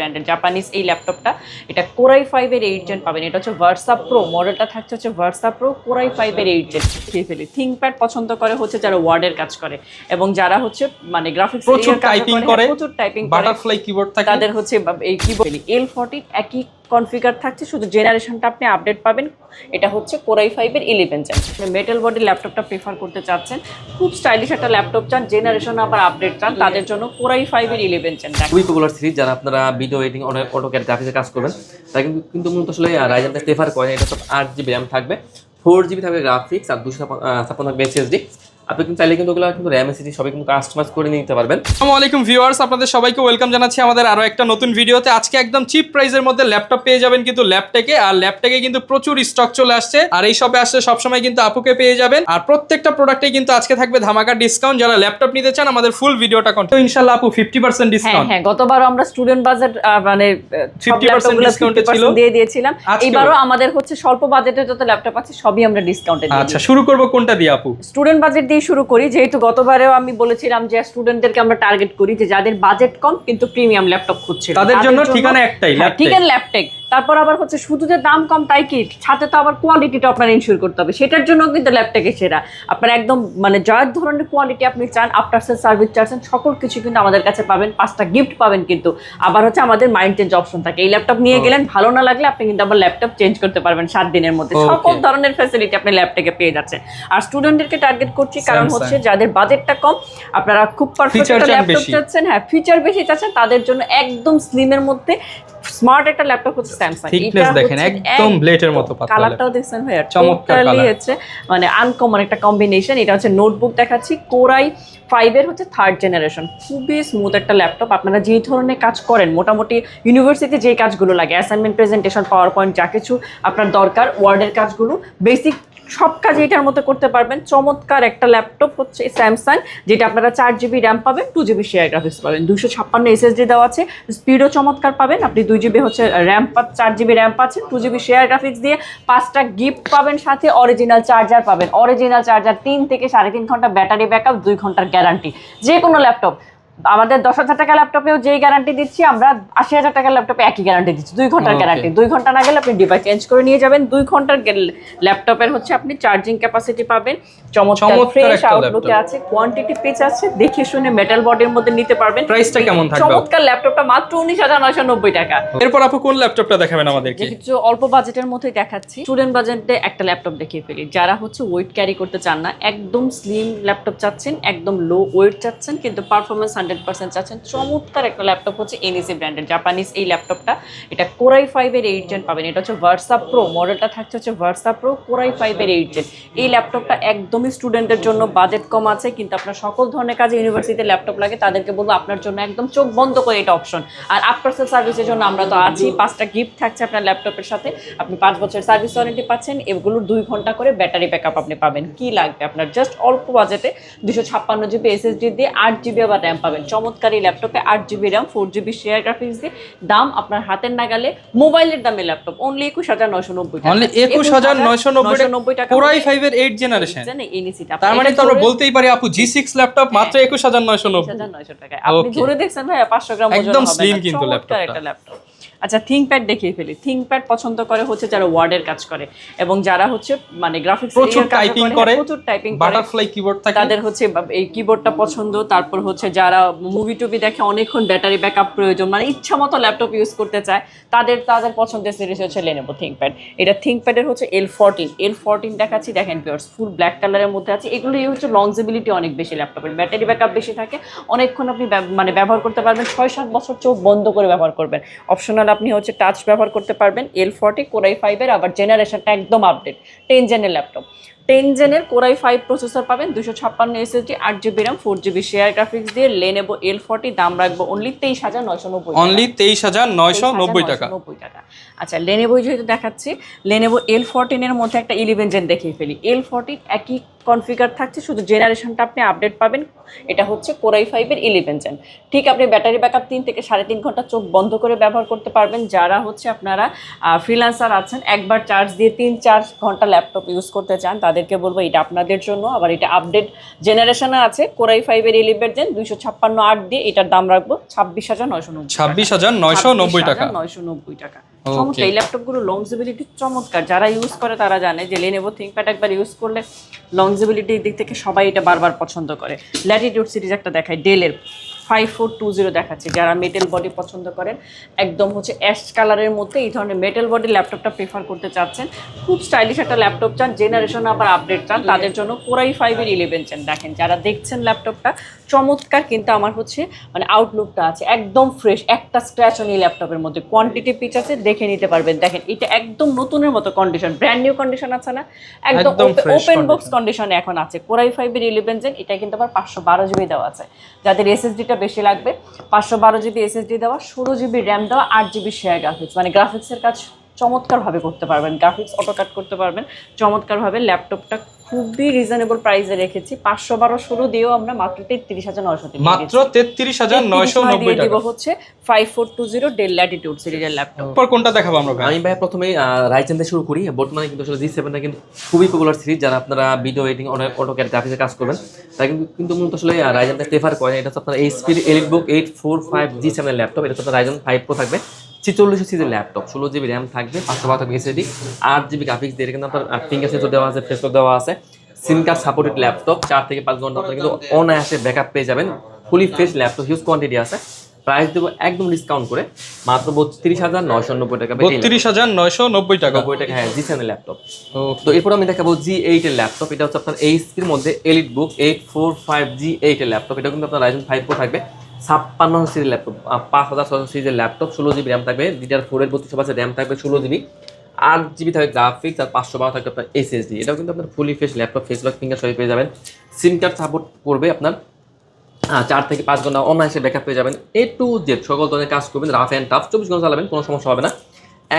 ব্র্যান্ডের জাপানিজ এই ল্যাপটপটা এটা কোরাই ফাইভের এইট জেন পাবেন। এটা হচ্ছে ভার্সা প্রো মডেলটা থাকছে হচ্ছে ভার্সা প্রো কোরাই ফাইভের এইট জেন খেয়ে ফেলি। থিঙ্কপ্যাড পছন্দ করে হচ্ছে যারা ওয়ার্ডের কাজ করে এবং যারা হচ্ছে মানে গ্রাফিক্স প্রচুর টাইপিং করে প্রচুর টাইপিং করে বাটারফ্লাই কিবোর্ড থাকে। তাদের হচ্ছে এই কিবোর্ড এল ফর্টি একই কনফিগার থাকছে, শুধু জেনারেশনটা আপনি আপডেট পাবেন। এটা হচ্ছে কোরাই ফাইভের ইলেভেন চান মেটাল বডি ল্যাপটপটা প্রেফার করতে চাচ্ছেন, খুব স্টাইলিশ একটা ল্যাপটপ চান জেনারেশন আবার আপডেট চান, তাদের জন্য কোরাই ফাইভের ইলেভেন চান খুবই পপুলার সিরিজ যারা আপনারা ভিডিও এডিটিং অটো ক্যাড গ্রাফিক্সে কাজ করবেন, তারা কিন্তু কিন্তু মূলত আসলে রাইজেনটা প্রেফার করেন এটা তো আট জিবি র্যাম থাকবে ফোর জিবি থাকবে গ্রাফিক্স আর দুশো ছাপ্পান্ন থাকবে এসএসডি আপনি কিন্তু চাইলে কিন্তু ওগুলো কিন্তু র্যাম এসএসডি সবই কিন্তু কাস্টমাইজ করে নিতে পারবেন। আসসালামু আলাইকুম ভিউয়ার্স আপনাদের সবাইকে ওয়েলকাম জানাচ্ছি আমাদের আরও একটা নতুন ভিডিওতে আজকে একদম চিপ প্রাইসের মধ্যে ল্যাপটপ পেয়ে যাবেন কিন্তু ল্যাপটেকে আর ল্যাপটেকে কিন্তু প্রচুর স্টক চলে আসছে। আর এই শপে আসলে সবসময় কিন্তু আপুকে পেয়ে যাবেন। আর প্রত্যেকটা প্রোডাক্টে কিন্তু আজকে থাকবে ধামাকা ডিসকাউন্ট যারা ল্যাপটপ নিতে চান আমাদের ফুল ভিডিওটা ইনশাআল্লাহ আপু ফিফটি পার্সেন্ট হ্যাঁ ডিসকাউন্ট হ্যাঁ গতবার আমরা স্টুডেন্ট বাজেট মানে সব 50% ল্যাপটপগুলো discount এ 50% ছিল। দিয়ে দিয়েছিলাম। এবারও আমাদের হচ্ছে স্বল্প বাজেটের যত ল্যাপটপ আছে সবই আমরা ডিসকাউন্টে আচ্ছা শুরু করব কোনটা দিয়ে আপু? স্টুডেন্ট বাজেট দিয়ে শুরু করি। যেহেতু গতবারেও আমি বলেছিলাম যে স্টুডেন্টদেরকে আমরা টার্গেট করি যে যাদের বাজেট কম কিন্তু প্রিমিয়াম ল্যাপটপ খুঁজছে। তাদের জন্য ঠিকানা একটাই, Laptec। ঠিকানা ল্যাপটেক তারপর আবার হচ্ছে শুধু যে দাম কম তাই কি? সাথে তো আবার কোয়ালিটিটা আপনার ইনশিওর করতে হবে। সেটার জন্য কিন্তু ল্যাপটেকে সেরা। আপনার একদম মানে যার ধরনের কোয়ালিটি আপনি চান আফটার সেল সার্ভিস চাচ্ছেন সকল কিছু কিন্তু আমাদের কাছে পাবেন। পাঁচটা গিফট পাবেন কিন্তু। আবার হচ্ছে আমাদের মাইন্ড চেঞ্জ অপশন থাকে। এই ল্যাপটপ নিয়ে গেলেন ভালো না লাগলে আপনি কিন্তু আবার ল্যাপটপ চেঞ্জ করতে পারবেন সাত দিনের মধ্যে. সকল ধরনের ফ্যাসিলিটি আপনি ল্যাপটপে পেয়ে যাচ্ছেন। আর স্টুডেন্টদেরকে টার্গেট করছি কারণ হচ্ছে যাদের বাজেটটা কম আপনারা খুব পারফেক্ট ল্যাপটপ। চাচ্ছেন। হ্যাঁ ফিচার বেশি চাচ্ছেন তাদের জন্য একদম স্লিমের মধ্যে স্মার্ট একটা ল্যাপটপ হচ্ছে স্যামসাং Thickness দেখেন, একদম ব্লেডের মতো পাতলা কালারটাও দেখছেন ভাই চমৎকার কালার। হচ্ছে মানে আনকমন একটা কম্বিনেশন এটা হচ্ছে নোটবুক দেখাচ্ছি। কোরাই ফাইভের হচ্ছে থার্ড জেনারেশন খুবই স্মুথ একটা ল্যাপটপ আপনারা যেই ধরনের কাজ করেন মোটামুটি ইউনিভার্সিটি যে কাজগুলো লাগে অ্যাসাইনমেন্ট প্রেজেন্টেশন পাওয়ার পয়েন্ট যা কিছু আপনার দরকার ওয়ার্ডের কাজগুলো বেসিক সব কাজ এটার মতো করতে পারবেন। চমৎকার একটা ল্যাপটপ হচ্ছে স্যামসাং যেটা আপনারা চার জিবি র্যাম পাবেন টু জিবি শেয়ার গ্রাফিক্স পাবেন। দুশো ছাপ্পান্ন এসএসডি দেওয়া আছে স্পিডও চমৎকার পাবেন। আপনি দুই জিবি হচ্ছে র্যাম পা, চার জিবি র্যাম পাচ্ছেন টু জিবি শেয়ার গ্রাফিক্স দিয়ে পাঁচটা গিফট পাবেন সাথে অরিজিনাল চার্জার পাবেন। অরিজিনাল চার্জার তিন থেকে সাড়ে তিন ঘণ্টা ব্যাটারি ব্যাকআপ দুই ঘণ্টার গ্যারান্টি যে কোনো ল্যাপটপ আমাদের দশ হাজার টাকা ল্যাপটপেও যেই গ্যারান্টি দিচ্ছি আমরা আশি হাজার টাকার ল্যাপটপে একই গ্যারান্টি দিচ্ছি। দুই ঘণ্টার গ্যারান্টি দুই ঘণ্টা না গেলে আপনি ডিভাইস চেঞ্জ করে নিয়ে যাবেন। দুই ঘণ্টার ল্যাপটপের হচ্ছে আপনি চার্জিং ক্যাপাসিটি পাবেন। চমৎকার চমৎকার ফ্রেশ আউটলুকে আছে কোয়ান্টিটি পিচ আছে দেখে শুনে মেটাল বডির মধ্যে নিতে পারবেন। Price-টা কেমন থাকবে? চমৎকার ল্যাপটপটা মাত্র উনিশ হাজার নয়শো নব্বই টাকা। এরপর আপু কোন ল্যাপটপটা দেখাবেন আমাদেরকে? কিছু অল্প বাজেটের মধ্যেই দেখাচ্ছি। স্টুডেন্ট বাজেটে একটা ল্যাপটপ দেখিয়ে ফেলি। যারা হচ্ছে ওয়েট ক্যারি করতে চান না একদম স্লিম ল্যাপটপ চাচ্ছেন একদম লো ওয়েট চাচ্ছেন কিন্তু পারফরমেন্স হান্ড্রেড পার্সেন্ট চাচ্ছেন। চমৎকার একটা ল্যাপটপ হচ্ছে এনএসি ব্র্যান্ডের জাপানিজ এই ল্যাপটপটা এটা কোরাই ফাইভের এইট জেন পাবেন। এটা হচ্ছে ভার্সা প্রো মডেলটা থাকছে হচ্ছে ভার্সা প্রো কোরাই ফাইভের এইট জেন এই ল্যাপটপটা একদমই স্টুডেন্টের জন্য বাজেট কম আছে, কিন্তু আপনার সকল ধরনের কাজে ইউনিভার্সিটিতে ল্যাপটপ লাগে, তাদেরকে বলব আপনার জন্য একদম চোখ বন্ধ করে এটা অপশন আর আফটার সেল সার্ভিসের জন্য আমরা তো আছি, পাঁচটা গিফট থাকছে আপনার ল্যাপটপের সাথে। আপনি পাঁচ বছর সার্ভিস ওয়ারেন্টি পাচ্ছেন, এগুলোর দুই ঘণ্টা করে ব্যাটারি ব্যাকআপ আপনি পাবেন। কি লাগবে আপনার? জাস্ট অল্প বাজেটে দুশো ছাপ্পান্ন জিবি এসএসডি দিয়ে আট জিবি আবার র্যাম পাবেন। চমৎকার এই ল্যাপটপে আট GB RAM four GB share graphics দিয়ে দাম আপনার হাতের নাগালে মোবাইলের দামে ল্যাপটপ অনলি একুশ হাজার নয়শো নব্বই অনলি একুশ হাজার নয়শো নব্বই টাকা কোরাই ফাইভের এইট জেনারেশন নিচিটা তার মানে তো আমরা বলতেই পারি আপু জি সিক্স ল্যাপটপ মাত্র একুশ হাজার নয়শো নব্বই। টাকায়। আপনি ধরে দেখছেন ভাই পাঁচশো গ্রাম একদম স্লিম কিন্তু ল্যাপটপ একটা ল্যাপটপ আচ্ছা থিঙ্কপ্যাড দেখিয়ে ফেলি। থিঙ্কপ্যাড পছন্দ করে হচ্ছে যারা ওয়ার্ডের কাজ করে এবং যারা হচ্ছে মানে গ্রাফিক্স প্রচুর টাইপিং করে প্রচুর টাইপিং বাটারফ্লাই কিবোর্ড থাকে। তাদের হচ্ছে এই কিবোর্ডটা পছন্দ তারপর হচ্ছে যারা মুভি টুভি দেখে অনেকক্ষণ ব্যাটারি ব্যাকআপ প্রয়োজন মানে ইচ্ছা মতো ল্যাপটপ ইউজ করতে চায় তাদের তাদের পছন্দের সিরিজ হচ্ছে লেনেবো থিঙ্কপ্যাড এটা থিঙ্কপ্যাডের হচ্ছে এল ফোরটিন এল ফোরটিন দেখাচ্ছি দেখেন পিওর্স ফুল ব্ল্যাক কালারের মধ্যে আছে। এগুলো হচ্ছে লংজিবিলিটি অনেক বেশি ল্যাপটপের ব্যাটারি ব্যাকআপ বেশি থাকে। অনেকক্ষণ আপনি মানে ব্যবহার করতে পারবেন ছয় সাত বছর চোখ বন্ধ করে ব্যবহার করবেন। অপশনাল আপনি হচ্ছে টাচ ব্যবহার করতে পারবেন এল ফোরটি কোরাই ফাইভের আবার জেনারেশনটা একদম আপডেট টেন জেনের ল্যাপটপ টেন জেনের কোরাই ফাইভ প্রসেসর পাবেন। দুশো ছাপ্পান্ন এসএসডি আট GB RAM four GB share graphics দিয়ে লেনেবো এল ফোরটি দাম রাখব অনলি তেইশ হাজার নয়শো নব্বই অনলি তেইশ হাজার নয়শো নব্বই টাকা। নব্বই টাকা। আচ্ছা লেনেবো যেহেতু দেখাচ্ছি লেনেবো এল ফোরটিনের মধ্যে একটা ইলেভেন জেন দেখিয়ে ফেলি। এল ফোরটিন একই কনফিগার থাকছে শুধু জেনারেশনটা আপনি আপডেট পাবেন। এটা হচ্ছে কোরাই ফাইভের ইলেভেন জেন ঠিক আপনি ব্যাটারি ব্যাকআপ তিন থেকে সাড়ে তিন ঘণ্টা চোখ বন্ধ করে ব্যবহার করতে পারবেন। যারা হচ্ছে আপনারা ফ্রিল্যান্সার আছেন একবার চার্জ দিয়ে তিন চার ঘণ্টা ল্যাপটপ ইউজ করতে চান তাদেরকে বলব এটা আপনাদের জন্য। আবার এটা আপডেট জেনারেশনে আছে কোরাই ফাইভের এলিভেট জেন দুইশো ছাপ্পান্ন আট দিয়ে এটার দাম রাখব ছাব্বিশ হাজার নয়শো নব্বই ছাব্বিশ হাজার নয়শো নব্বই টাকা। নয়শো নব্বই টাকা. চমৎকার এই ল্যাপটপগুলো লংজিবিলিটি চমৎকার। যারা ইউজ করে তারা জানে যে লেনেভো থিঙ্কপ্যাড একবার ইউজ করলে লংজিবিলিটির দিক থেকে সবাই এটা বারবার পছন্দ করে। ল্যাটিটিউড সিরিজ একটা দেখায় ডেলের ফাইভ ফোর টু জিরো দেখাচ্ছে যারা মেটেল বডি পছন্দ করেন। একদম হচ্ছে অ্যাশ কালারের মধ্যে এই ধরনের মেটেল বডি ল্যাপটপটা প্রেফার করতে চাচ্ছেন। খুব স্টাইলিশ একটা ল্যাপটপ চান জেনারেশন আবার আপডেট চান তাদের জন্য কোরাই ফাইভের ইলেভেন চান। দেখেন যারা দেখছেন ল্যাপটপটা চমৎকার কিন্তু আমার হচ্ছে মানে আউটলুকটা আছে। একদম ফ্রেশ একটা স্ক্র্যাচ নেই ল্যাপটপের মধ্যে। কোয়ান্টিটি পিচ আছে দেখে নিতে পারবেন। দেখেন এটা একদম নতুনের মতো কন্ডিশন ব্র্যান্ড নিউ কন্ডিশন আছে না? একদম ওপেন বক্স কন্ডিশনে এখন আছে। কোরাই ফাইভের ইলেভেন জেন এটা কিন্তু আবার পাঁচশো বারো জিবি দেওয়া আছে। যাদের এসএসডিটা বেশি লাগবে। পাঁচশো বারো জিবি এসএসডি দেওয়া, ষোলো জিবি র্যাম দেওয়া, আট জিবি শেয়ার গ্রাফিক্স মানে গ্রাফিক্সের কাজ চমৎকারভাবে করতে পারবেন। গ্রাফিক্স অটো কাট করতে পারবেন। চমৎকারভাবে ল্যাপটপটা খুবই রিজনেবল প্রাইসে রেখেছি। পাঁচশো বারো ষোলো দিয়েও আমরা মাত্র তেত্রিশ হাজার নয়শো মাত্র তেত্রিশ হাজার নয়শো নব্বই দিব টাকা। হচ্ছে five four two zero Dell Latitude সিরিজের ল্যাপটপ পর কোনটা দেখাবো আমরা আমি ভাই প্রথমে রাইজেন দিয়ে শুরু করি। বর্তমানে কিন্তু আসলে জি সেভেনটা কিন্তু খুবই পপুলার সিরিজ যারা আপনারা ভিডিও এডিটিং অটো ক্যাট গ্রাফিক্সে কাজ করবেন তারা কিন্তু কিন্তু মূলত আসলে রাইজেনটা প্রেফার করেন এটা হচ্ছে আপনার এইচপির EliteBook eight four five G সেভেনের ল্যাপটপ এটা হচ্ছে রাইজেন ফাইভ প্রো থাকবে। ছিচল্লিশ সিজের ল্যাপটপ ষোলো জিবি র্যাম থাকবে পাঁচশো বারো থাকবে এসএডি আট জিবি গ্রাফিক্স দিয়ে কিন্তু আপনার ফিঙ্গার সেন্সর দেওয়া আছে ফেসবুক দেওয়া আছে। সিম কার্ড সাপোর্টেড ল্যাপটপ চার থেকে পাঁচ ঘণ্টা আপনার কিন্তু অনায়াসে ব্যাকআপ পেয়ে যাবেন। Fully fresh laptop huge quantity আছে। প্রাইস দেবো একদম ডিসকাউন্ট করে মাত্র বত্রিশ হাজার নয়শো নব্বই টাকা বত্রিশ হাজার নয়শো নব্বই টাকা। নব্বই টাকা হ্যাঁ জি সেভেন ল্যাপটপ তো এরপর আমি দেখাবো জি এইট এর ল্যাপটপ এটা হচ্ছে আপনার এইচপির মধ্যে EliteBook eight four five G eight এর ল্যাপটপ এটা কিন্তু আপনার রাইজেন ফাইভ প্রো থাকবে। ছাপ্পান্ন সিরিজের ল্যাপটপ পাঁচ হাজার ছশো সিরিজের ল্যাপটপ ষোলো জিবি র্যাম থাকবে। ডিটার ফোরের বত্রিশ পাশে র্যাম থাকবে ষোলো জিবি আট জিবি থাকবে গ্রাফিক্স আর পাঁচশো বারো থাকবে আপনার এসএসডি এটাও কিন্তু আপনার fully fresh laptop face lock finger সবাই পেয়ে যাবেন। সিম কার্ড সাপোর্ট করবে আপনার চার থেকে পাঁচ ঘণ্টা অনায়াসে ব্যাকআপ পেয়ে যাবেন। এ টু জেড সকল ধরনের কাজ করবেন রাফ অ্যান্ড টাফ চব্বিশ ঘণ্টা চালাবেন কোনো সমস্যা হবে না।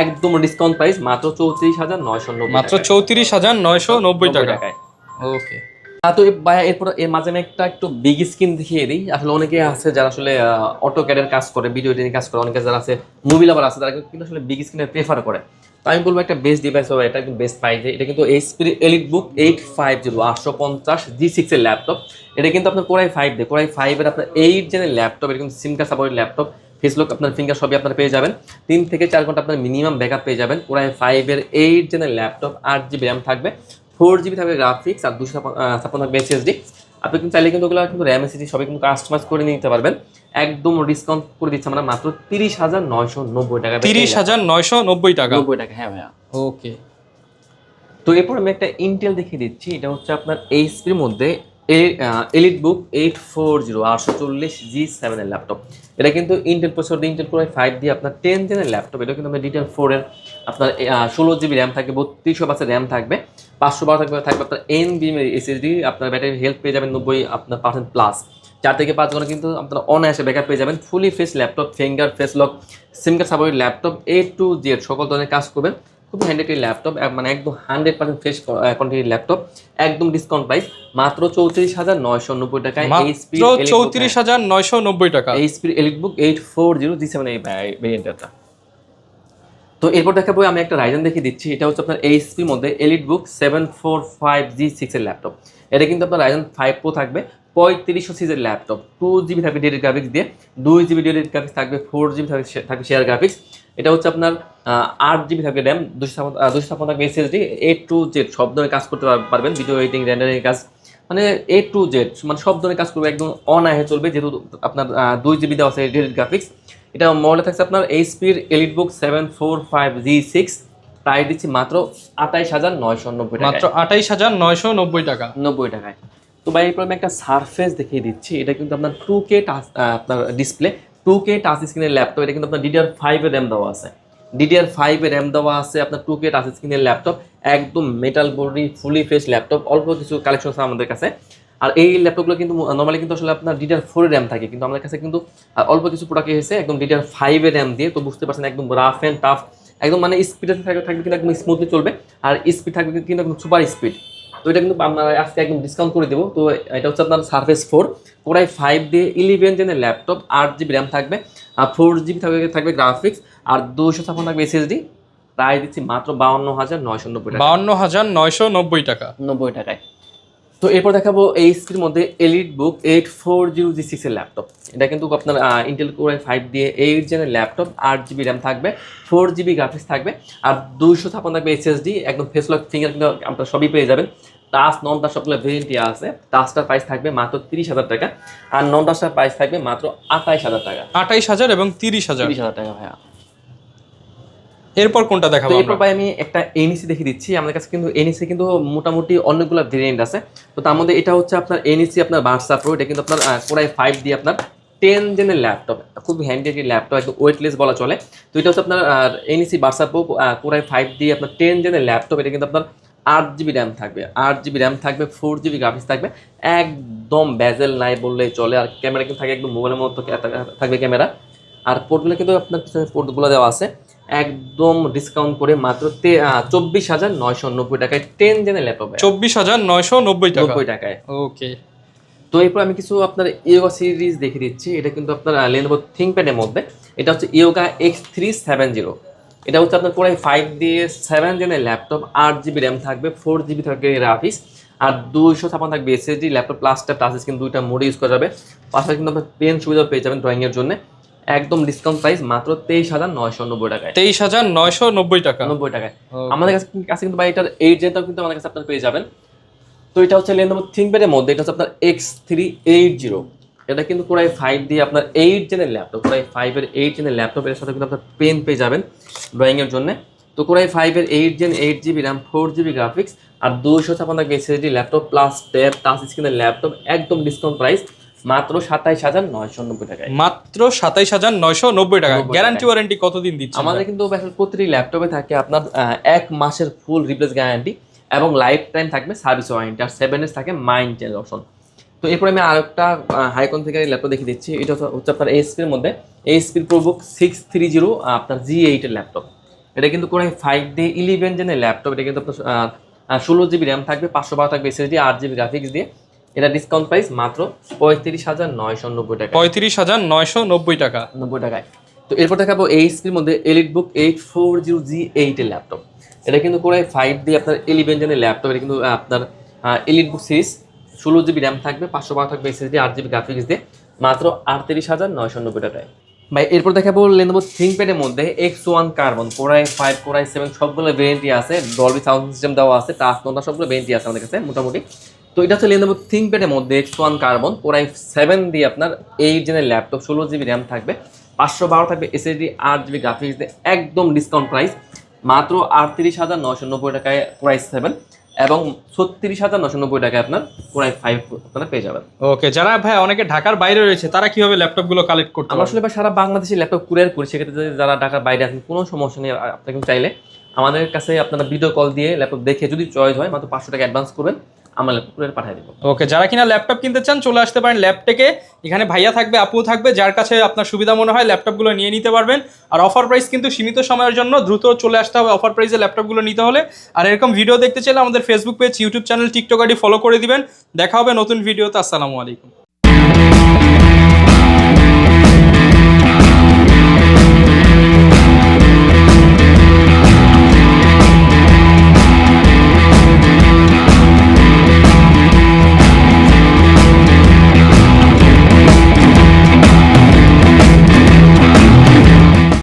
একদম ডিসকাউন্ট প্রাইস মাত্র চৌত্রিশ হাজার নয়শো নব্বই মাত্র চৌত্রিশ হাজার নয়শো নব্বই টাকা। টাকায়। ওকে তো ভাইয়া, এরপর এর মাঝে আমি একটা একটু বিগ স্ক্রিন দেখিয়ে দিই। আসলে অনেকে আছে যারা আসলে অটো ক্যাডের কাজ করে ভিডিও এডিটিং কাজ করে, অনেকে যারা আছে মুভি লাভার আছে, তারা কিন্তু আসলে বিগ স্ক্রিনে প্রেফার করে। তো আমি বলব একটা বেস্ট ডিভাইস হবে, এটা একদম বেস্ট প্রাইসে এটা কিন্তু এইচপির এলিট বুক এইট ফাইভ জিরো আটশো পঞ্চাশ জি সিক্স এর ল্যাপটপ এটা কিন্তু আপনার কোরাই ফাইভ দিয়ে কোরাই ফাইভের আপনার এইট জেনের ল্যাপটপ কিন্তু সিম কার্ড সাপোর্টের ল্যাপটপ ফেসলুক আপনার ফিঙ্গার সবই আপনার পেয়ে যাবেন। তিন থেকে চার ঘণ্টা আপনার মিনিমাম ব্যাকআপ পেয়ে যাবেন। কোরাই ফাইভের এইট জেনের ল্যাপটপ আট জিবি র্যাম থাকবে। ফোর জিবি থাকবে গ্রাফিক্স আর দুশো ছাপ্পান্ন থাকবে এসএসডি আপনি কিন্তু চাইলে কিন্তু ওগুলো কিন্তু র্যাম এসএসডি সবই কিন্তু কাস্টমাইজ করে নিতে পারবেন। একদম ডিসকাউন্ট করে দিচ্ছি আমরা মাত্র তিরিশ হাজার নয়শো নব্বই টাকা তিরিশ হাজার নয়শো নব্বই টাকা। নব্বই টাকা হ্যাঁ ভাইয়া। ওকে। তো এরপর আমি একটা ইন্টেল দেখিয়ে দিচ্ছি এটা হচ্ছে আপনার এইচপির মধ্যে elite book eight four zero আটশো চল্লিশ জি সেভেনের ল্যাপটপ এটা কিন্তু ইন্টেল প্রসেসর দিয়ে ইন্টেল কোরাই ফাইভ দিয়ে আপনার টেন জেনের ল্যাপটপ এটা কিন্তু আপনার ডিটেল ফোরের আপনার ষোলো জিবি র্যাম থাকবে বত্রিশশো পাঁচের র্যাম থাকবে। পাঁচশো বারো থাকবে থাকবে আপনার এন বিএমের এসএসডি আপনার ব্যাটারি হেলথ পেয়ে যাবেন নব্বই আপনার পার্সেন্ট প্লাস চার থেকে পাঁচ ঘণ্টা কিন্তু আপনারা অনায়াসে ব্যাকআপ পেয়ে যাবেন। Fully face laptop finger face lock SIM card supported laptop A to Z সকল ধরনের কাজ করবেন। খুব হ্যান্ডি একটি ল্যাপটপ মানে একদম হান্ড্রেড পার্সেন্ট ফ্রেশ কোয়ান্টিটির ল্যাপটপ একদম ডিসকাউন্ট প্রাইস মাত্র চৌত্রিশ হাজার নয়শো নব্বই টাকায় এইচপি মাত্র চৌত্রিশ হাজার নয়শো নব্বই টাকা। এইচপির EliteBook eight four zero G seven এই ভেরিয়েন্টটা তো এরপর দেখাবো আমি একটা রাইজেন দেখিয়ে দিচ্ছি। এটা হচ্ছে আপনার এইচপির মধ্যে EliteBook seven four five G সিক্সের ল্যাপটপ এটা কিন্তু আপনার রাইজেন ফাইভ প্রো থাকবে, পঁয়ত্রিশশো সিজের ল্যাপটপ টু জিবি থাকবে ডেডিট গ্রাফিক্স দিয়ে, দুই জিবি ডেডিট গ্রাফিক্স থাকবে ফোর জিবি থাকবে থাকবে শেয়ার গ্রাফিক্স এটা হচ্ছে আপনার আট জিবি থাকবে র্যাম দুশো ছাপ্পান্ন দুশো ছাপ্পান্ন থাকবে এসএসডি এ টু জেড সব ধরনের কাজ করতে পারবেন ভিডিও এডিটিং রেন্ডারিং কাজ। মানে এ টু জেড মানে সব ধরনের কাজ করবে, একদম অনায়াসে চলবে, যেহেতু আপনার দুই জিবি দেওয়া আছে ডেডিট গ্রাফিক্স এটা মডেল থাকছে আপনার এইচপির EliteBook seven four five G six প্রায় দিচ্ছি মাত্র আঠাইশ হাজার নয়শো নব্বই মাত্র আঠাইশ হাজার নয়শো নব্বই টাকা। নব্বই টাকায়। তো ভাই এরপর আমি একটা সারফেস দেখিয়ে দিচ্ছি। এটা কিন্তু আপনার টু কে টাচ আপনার ডিসপ্লে টু কে টাচ স্ক্রিনের ল্যাপটপ এটা কিন্তু আপনার ডিডিআর ফাইভের র্যাম দেওয়া আছে। ডিডিআর ফাইভের র্যাম দেওয়া আছে আপনার টু কে টাচ স্ক্রিনের ল্যাপটপ একদম metal body fully fresh laptop অল্প কিছু কালেকশন আছে আমাদের কাছে। আর এই ল্যাপটপগুলো কিন্তু নর্মালি কিন্তু আসলে আপনার ডিডিআর ফোরের র্যাম থাকে কিন্তু আমাদের কাছে কিন্তু অল্প কিছু প্রোডাক্ট এসেছে একদম ডিডিআর ফাইভের র্যাম দিয়ে তো বুঝতে পারছেন একদম রাফ অ্যান্ড টাফ একদম মানে স্পিডে থাকবে থাকবে কিন্তু একদম স্মুথলি চলবে আর স্পিড থাকবে কিন্তু একদম সুপার স্পিড তো এটা কিন্তু আমরা আজকে একদম ডিসকাউন্ট করে দেবো তো এটা হচ্ছে আপনার Surface four core i five দিয়ে ইলেভেন জেনের ল্যাপটপ আট জিবি র্যাম থাকবে আর ফোর জিবি থাকবে থাকবে গ্রাফিক্স আর দুশো ছাপ্পান্ন থাকবে এসএসডি প্রাইস দিচ্ছি মাত্র বাউন্ন হাজার নয়শো নব্বই টাকা। বাউন্ন হাজার নয়শো নব্বই টাকা। নব্বই টাকায়। তো এরপর দেখাবো এইচপির মধ্যে EliteBook eight four zero G সিক্সের ল্যাপটপ এটা কিন্তু আপনার ইন্টেল কোর ফাইভ দিয়ে এইট জেনের ল্যাপটপ আট জিবি র্যাম থাকবে ফোর জিবি গ্রাফিক্স থাকবে আর দুইশো ছাপ্পান্ন থাকবে এসএসডি একদম ফেস লক ফিঙ্গার কিন্তু আপনার সবই পেয়ে যাবেন। টাচ নন টাচ সবগুলো ভেরিয়েন্টি আছে টাচটার প্রাইস থাকবে মাত্র তিরিশ হাজার টাকা আর নন টাচটার প্রাইস থাকবে মাত্র আঠাইশ হাজার টাকা। আঠাইশ হাজার এবং তিরিশ হাজার। তিরিশ হাজার টাকা ভাইয়া। এরপর কোনটা দেখাবো এরপর ভাই আমি একটা এনইসি দেখে দিচ্ছি। আমাদের কাছে কিন্তু এনইসি কিন্তু মোটামুটি অনেকগুলো ভেরিয়েন্ট আছে। তো তার মধ্যে এটা হচ্ছে আপনার এনইসি আপনার বার্সা প্রো এটা কিন্তু আপনার কোরাই ফাইভ দিয়ে আপনার টেন জেনের ল্যাপটপ খুব হ্যান্ডি একটি ল্যাপটপ একদম ওয়েটলেস বলা চলে। তো এটা হচ্ছে আপনার NEC Versa pro core i five দিয়ে আপনার টেন জেনের ল্যাপটপ এটা কিন্তু আপনার আট জিবি র্যাম থাকবে। আট জিবি র্যাম থাকবে ফোর জিবি গ্রাফিক্স থাকবে। একদম ব্যাজেল নাই বললেই চলে। আর ক্যামেরা কিন্তু থাকে একদম মোবাইলের মতো থাকবে ক্যামেরা আর পোর্টগুলো কিন্তু আপনার পিছনে পোর্টগুলো দেওয়া আছে। একদম ডিসকাউন্ট করে মাত্র চব্বিশ হাজার নয়শো নব্বই টাকায় টেন জেনের ল্যাপটপ চব্বিশ হাজার নয়শো নব্বই নব্বই টাকায়। ওকে তো এরপর আমি কিছু আপনার ইয়োগা সিরিজ দেখে দিচ্ছি। এটা কিন্তু আপনার লেনোভো থিঙ্কপ্যাডের মধ্যে। এটা হচ্ছে Yoga X three seven zero এটা হচ্ছে আপনার পুরো ফাইভ দিয়ে সেভেন জেনের ল্যাপটপ। আট জিবি র্যাম থাকবে ফোর জিবি থাকবে গ্রাফিক্স আর দুইশো ছাপান্ন থাকবে এসএসডি ল্যাপটপ প্লাসটা টাচ স্ক্রিন দুইটা মোডে ইউজ করা যাবে। পাশাপাশি কিন্তু আপনার পেন সুবিধা পেয়ে যাবেন ড্রয়িংয়ের জন্য। একদম ডিসকাউন্ট প্রাইস মাত্র তেইশ হাজার নয়শো নব্বই টাকায়। তেইশ হাজার নয়শো নব্বই টাকা। নব্বই টাকায়। আমাদের কাছে কাছে কিন্তু ভাই এটার এইট জেনটাও কিন্তু আমাদের কাছে আপনার পেয়ে যাবেন। তো এটা হচ্ছে লেনোভো থিঙ্কপ্যাডের মধ্যে এটা হচ্ছে আপনার এক্স থ্রি এইট জিরো এটা কিন্তু পুরাই ফাইভ দিয়ে আপনার এইট জেনের ল্যাপটপ পুরাই ফাইভের এইট জেনের ল্যাপটপ এর সাথে কিন্তু আপনার পেন পেয়ে যাবেন ড্রয়িংয়ের জন্য। তো কোরাই ফাইভের eight gen eight GB RAM four GB graphics আর দুশো ছাপান্ন SSD laptop plus tab touch স্ক্রিনের ল্যাপটপ একদম ডিসকাউন্ট প্রাইস মাত্র সাতাইশ হাজার নয়শো নব্বই টাকায়। মাত্র সাতাইশ হাজার নয়শো নব্বই টাকা। গ্যারান্টি ওয়ারেন্টি কতদিন দিচ্ছে আমাদের কিন্তু প্রতিটি ল্যাপটপে থাকে আপনার এক মাসের ফুল রিপ্লেস গ্যারান্টি এবং লাইফ টাইম থাকবে সার্ভিস ওয়ারেন্টি আর সেভেন ডেজ থাকে মাইন্ড চেঞ্জ অপশন তো এরপরে আমি আরেকটা হাইকন থেকে ল্যাপটপ দেখে দিচ্ছি। এটা হচ্ছে- হচ্ছে আপনার এইচপির মধ্যে। এইচপির প্রোবুক সিক্স থ্রি জিরো আপনার জি এইটের ল্যাপটপ। এটা কিন্তু কোনো ফাইভ ডে ইলেভেন জেনের ল্যাপটপ। এটা কিন্তু আপনার ষোলো জিবি র্যাম থাকবে পাঁচশো বারো থাকবে এসএসডি আট জিবি গ্রাফিক্স দিয়ে। এটা ডিসকাউন্ট প্রাইস মাত্র পঁয়ত্রিশ হাজার নয়শো নব্বই টাকা। পঁয়ত্রিশ হাজার নয়শো নব্বই টাকা। নব্বই টাকায়। তো এরপর দেখাবো এইচপির মধ্যে EliteBook eight four zero G এইটের ল্যাপটপ এটা কিন্তু করে ফাইভ দিয়ে আপনার জেনের ল্যাপটপ এটা কিন্তু আপনার এলিট বুক সিরিজ ষোলো জিবি র্যাম থাকবে পাঁচশো বারো থাকবে এসএসডি আট জিবি গ্রাফিক্স দিয়ে। মাত্র আটত্রিশ হাজার নয়শো নব্বই টাকায়। ভাই এরপর দেখাবো লেনোভো থিঙ্কপ্যাডের মধ্যে X one carbon core i five core i seven সবগুলো ভেরিয়েন্টি আছে। ডলবি সাউন্ড সিস্টেম দেওয়া আছে টাচ নোটা সবগুলো ভেরিয়েন্টি আছে আমাদের কাছে মোটামুটি। তো এটা হচ্ছে লেনোভো থিঙ্কপ্যাডের মধ্যে X one carbon core i seven দিয়ে আপনার এইট জেনের ল্যাপটপ ষোলো জিবি র্যাম থাকবে পাঁচশো বারো থাকবে এসএসডি আট জিবি গ্রাফিক্স দিয়ে একদম ডিসকাউন্ট প্রাইস মাত্র আটত্রিশ হাজার নশো নব্বই টাকায় কোরাই সেভেন এবং ছত্রিশ হাজার নশো নব্বই টাকায় আপনার কোরাই ফাইভ আপনারা পেয়ে যাবেন। ওকে যারা ভাই অনেকে ঢাকার বাইরে রয়েছে তারা কীভাবে ল্যাপটপগুলো কালেক্ট করতে আমরা আসলে এবার সারা বাংলাদেশে ল্যাপটপ কুরিয়ার করি সেক্ষেত্রে যারা ঢাকার বাইরে আছেন কোনো সমস্যা নেই আর আপনি চাইলে আমাদের কাছে আপনারা ভিডিও কল দিয়ে ল্যাপটপ দেখে যদি চয়েস হয় মাত্র পাঁচশো টাকা অ্যাডভান্স করবেন। ওকে যারা কিনা ল্যাপটপ কিনতে চান, চলে আসতে পারেন ল্যাপটেকে এখানে ভাইয়া থাকবে, আপুও থাকবে, যার কাছে আপনার সুবিধা মনে হয় ল্যাপটপগুলো নিয়ে নিতে পারবেন। আর অফার প্রাইস কিন্তু সীমিত সময়ের জন্য দ্রুত চলে আসতে হবে অফার প্রাইসে ল্যাপটপগুলো নিতে হলে। আর এরকম ভিডিও দেখতে চাইলে আমাদের Facebook page YouTube channel TikTok ID follow করে দিবেন। দেখা হবে নতুন ভিডিওতে আসসালামু আলাইকুম।